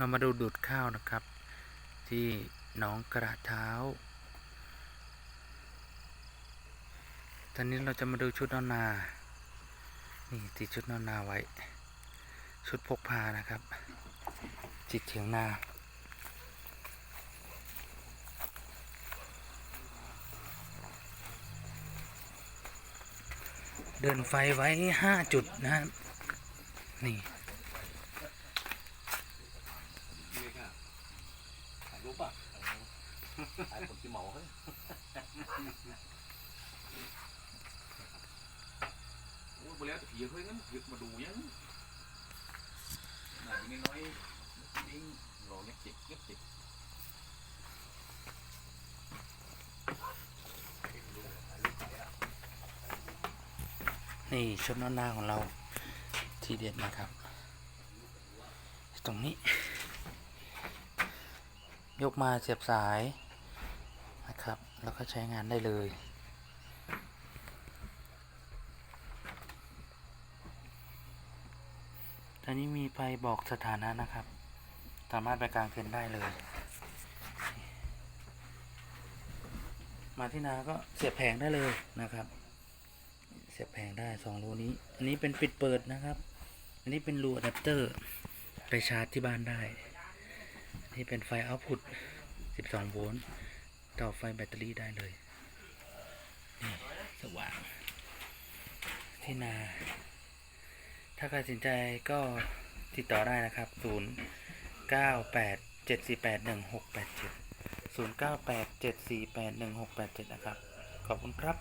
เรามาดูดูดข้าวนะครับ ที่หนองกระเท้าตอนนี้เราจะมาดูชุดนอนนา นี่ติดชุดนอนนาไว้ ชุดพกพานะครับ จิตเถียงนาเดินไฟไว้ห้าจุดนะครับนี่ค่ะถ่ายรูปป่ะ ถ่ายคนที่เมาเฮ้ยโอ้ยไปแล้วแต่ผีเฮ้ยงั้นผีมาดูยังน่าจะน้อยๆดิ้งรอเงียบจิกเงียบจิกนี่ชุดนอนนาของเรา ที่เด็ดนะครับ ตรงนี้ ยกมาเสียบสาย นะครับ แล้วก็ใช้งานได้เลยตอนนี้มีไฟบอกสถานะนะครับ สามารถไปกลางเต็นท์ได้เลย มาที่นาก็เสียบแผงได้เลยนะครับ เสียบแผงได้สองรูนี้ อันนี้เป็นปิดเปิดนะครับ อันนี้เป็นรูอะแดปเตอร์ไปชาร์จที่บ้านได้ นี่เป็นไฟเอาต์พุต12 โวลต์ ต่อไฟแบตเตอรี่ได้เลยนี่สว่าง ที่นา ถ้าใครสนใจก็ติดต่อได้นะครับ 0 9 8 7 4 8 1 6 8 7 0 9 8 7 4 8 1 6 8 7 นะครับ ขอบคุณครับ